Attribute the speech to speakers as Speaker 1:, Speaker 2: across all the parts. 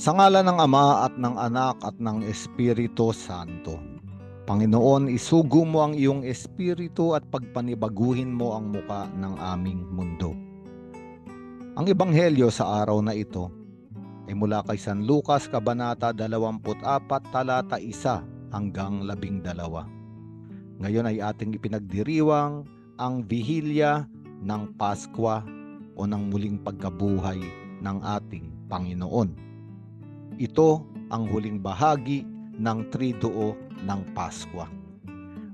Speaker 1: Sa ngala ng Ama at ng Anak at ng Espiritu Santo. Panginoon, isugo mo ang iyong espiritu at pagpanibaguhin mo ang muka ng aming mundo. Ang ebanghelyo sa araw na ito ay mula kay San Lucas Kabanata 24 talata 1 hanggang 12. Ngayon ay ating ipinagdiriwang ang bihilya ng Paskwa o ng muling pagkabuhay ng ating Panginoon. Ito ang huling bahagi ng triduo ng Paskwa.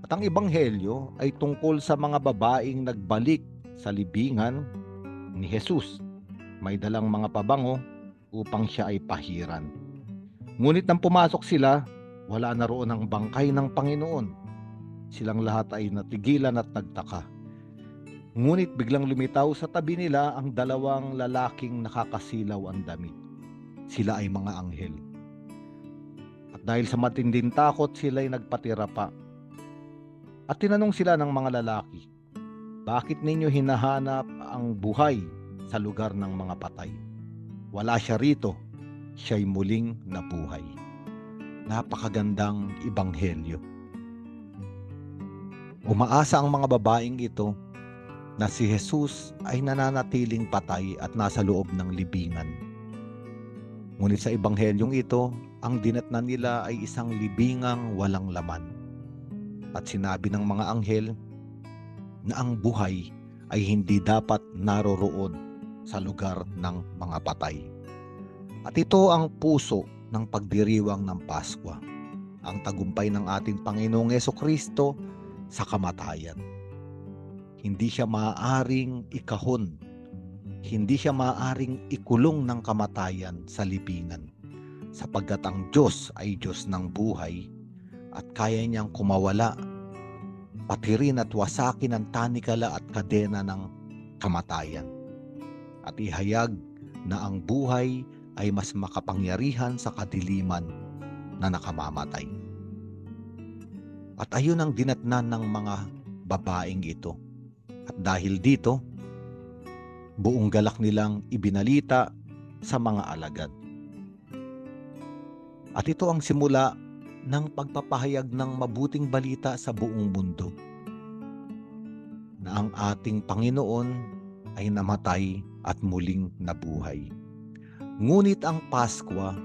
Speaker 1: At ang ebanghelyo ay tungkol sa mga babaeng nagbalik sa libingan ni Jesus. May dalang mga pabango upang siya ay pahiran. Ngunit nang pumasok sila, wala na roon ang bangkay ng Panginoon. Silang lahat ay natigilan at nagtaka. Ngunit biglang lumitaw sa tabi nila ang dalawang lalaking nakakasilaw ang damit. Sila ay mga anghel. At dahil sa matinding takot, sila ay nagpatira pa. At tinanong sila ng mga lalaki, Bakit ninyo hinahanap ang buhay sa lugar ng mga patay? Wala siya rito, siya'y muling nabuhay. Napakagandang ibanghelyo. Umaasa ang mga babaeng ito na si Jesus ay nananatiling patay at nasa loob ng libingan. Ngunit sa ebanghelyong ito, ang dinatnan nila ay isang libingang walang laman. At sinabi ng mga anghel na ang buhay ay hindi dapat naroroon sa lugar ng mga patay. At ito ang puso ng pagdiriwang ng Paskwa, ang tagumpay ng ating Panginoong Yeso Kristo sa kamatayan. Hindi siya maaaring ikahon. Hindi siya maaaring ikulong ng kamatayan sa libingan. Sapagkat ang Diyos ay Diyos ng buhay at kaya niyang kumawala pati rin at wasakin ang tanikala at kadena ng kamatayan. At ihayag na ang buhay ay mas makapangyarihan sa kadiliman na nakamamatay. At ayun ang dinatnan ng mga babaeng ito. At dahil dito, buong galak nilang ibinalita sa mga alagad. At ito ang simula ng pagpapahayag ng mabuting balita sa buong mundo na ang ating Panginoon ay namatay at muling nabuhay. Ngunit ang Paskwa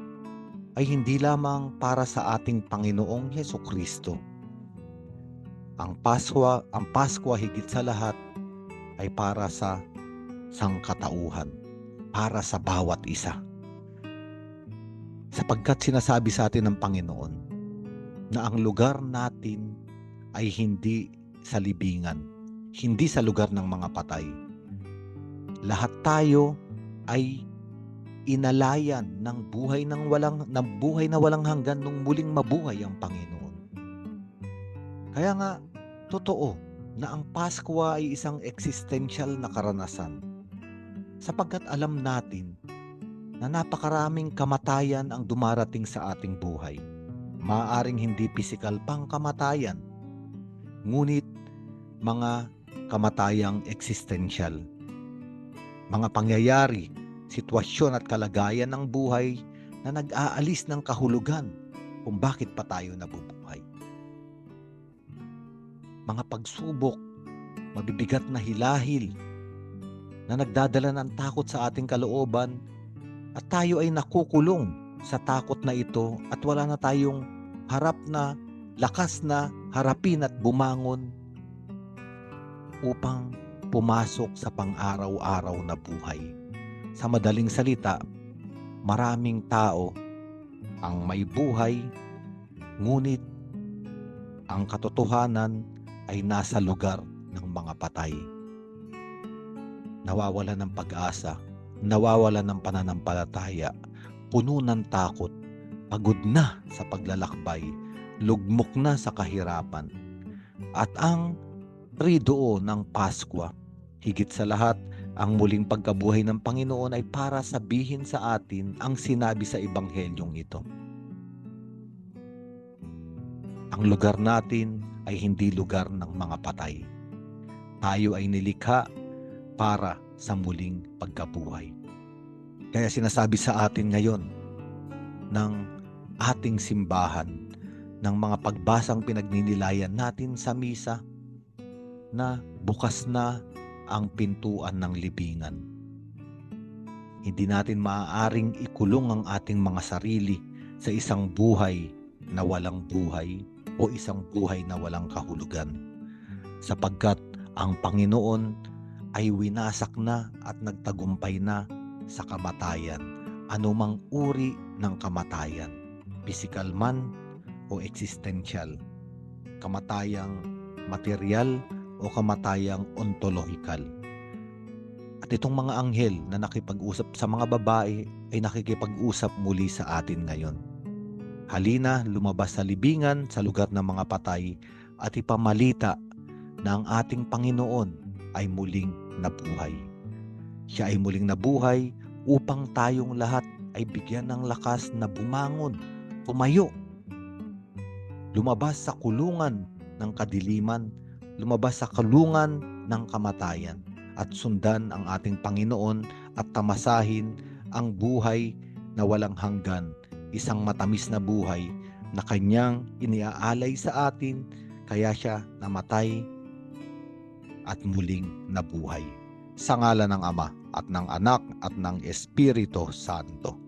Speaker 1: ay hindi lamang para sa ating Panginoong Heso Kristo. Ang Paskwa, ang Paskwa higit sa lahat ay para sa sangkatauhan, para sa bawat isa. Sapagkat sinasabi sa atin ng Panginoon na ang lugar natin ay hindi sa libingan, hindi sa lugar ng mga patay. Lahat tayo ay inalayan ng buhay ng walang ng buhay na walang hanggan nung muling mabuhay ang Panginoon. Kaya nga totoo na ang Paskwa ay isang existential na karanasan sapagkat alam natin na napakaraming kamatayan ang dumarating sa ating buhay. Maaring hindi pisikal pang kamatayan, ngunit mga kamatayang existential. Mga pangyayari, sitwasyon at kalagayan ng buhay na nag-aalis ng kahulugan kung bakit pa tayo nabubuhay mga pagsubok, mabibigat na hilahil na nagdadala ng takot sa ating kalooban at tayo ay nakukulong sa takot na ito at wala na tayong harap na, lakas na harapin at bumangon upang pumasok sa pang-araw-araw na buhay. Sa madaling salita, maraming tao ang may buhay, ngunit ang katotohanan ay nasa lugar ng mga patay. Nawawala ng pag-asa, nawawala ng pananampalataya, puno ng takot, pagod na sa paglalakbay, lugmok na sa kahirapan. At ang triduo ng Paskwa, higit sa lahat, ang muling pagkabuhay ng Panginoon ay para sabihin sa atin ang sinabi sa Ebanghelyong ito. Ang lugar natin ay hindi lugar ng mga patay. Tayo ay nilikha para sa muling pagkabuhay. Kaya sinasabi sa atin ngayon ng ating simbahan, ng mga pagbasang pinagninilayan natin sa misa, na bukas na ang pintuan ng libingan. Hindi natin maaaring ikulong ang ating mga sarili sa isang buhay na walang buhay o isang buhay na walang kahulugan. Sapagkat ang Panginoon ay winasak na at nagtagumpay na sa kamatayan, anumang uri ng kamatayan, physical man o existential, kamatayang material o kamatayang ontologikal. At itong mga anghel na nakipag-usap sa mga babae ay nakikipag-usap muli sa atin ngayon. Halina, lumabas sa libingan sa lugar ng mga patay at ipamalita na ang ating Panginoon ay muling nabuhay. Siya ay muling nabuhay upang tayong lahat ay bigyan ng lakas na bumangon, tumayo, lumabas sa kulungan ng kadiliman, lumabas sa kulungan ng kamatayan at sundan ang ating Panginoon at tamasahin ang buhay na walang hanggan, isang matamis na buhay na kanyang iniaalay sa atin kaya siya namatay at muling nabuhay. Sa ngala ng Ama at ng Anak at ng Espiritu Santo.